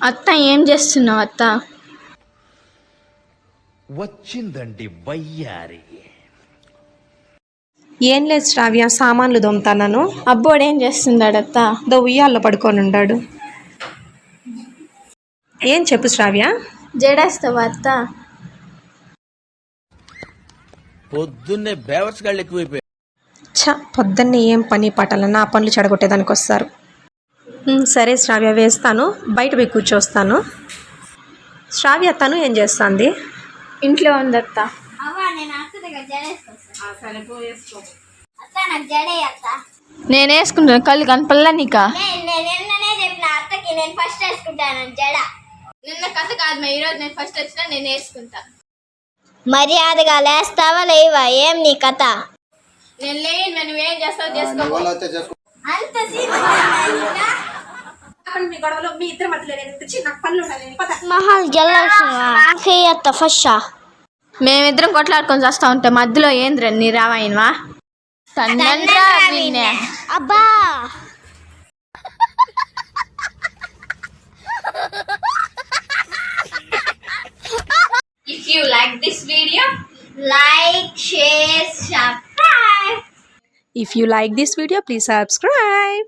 అత్త ఏం చేస్తున్నావు అత్త? వచ్చిందండి వయ్యారి. ఏం లేదు శ్రావ్య సామాన్లు దొమ్ముతాను అబ్బోడు ఏం చేస్తున్నాడు అత్త? దో ఉయ్యాల్లో పడుకొని ఉన్నాడు ఏం చెప్పు శ్రావ్య? జడేస్తావా అత్త? పొద్దున్నే బేవర్స్ గాళ్ళు ఎక్కువైపోయారు ఛ పొద్దున్నే ఏం పని పాటల నా పనులు చెడగొట్టేదానికి వస్తారు సరే శ్రావ్య వేస్తాను. బయట పోయి కూర్చోస్తాను. శ్రావ్య తను ఏం చేస్తుంది? ఇంట్లో ఉంది అత్త. నేను అత్త దగ్గర జడేసుకొస్తా అత్త నాకు జడే అత్త. నేను వేసుకుంటాను కళ్ళు కనపల్లా నీకా? నేను నేను నిన్ననే చెప్పిన అత్తకి నేను ఫస్ట్ వేసుకుంటాను జడ. నిన్న కథ కాదు మా ఈరోజు నేను ఫస్ట్ వచ్చినా నేను వేసుకుంటా. మర్యాదగా లేస్తావా లేవా? ఏం నీ కథ? నేను లేను నువ్వు ఏం చేస్తావు చేసుకో. అంత మహల్ గెలాల్సిన అత్త ఫస్ట్ మేమిద్దరం కొట్లాడుకొని వస్తా ఉంటే మధ్యలో ఏంద్ర నీ విన్నే. అబ్బా. If you like this video, like share subscribe if you like this video please subscribe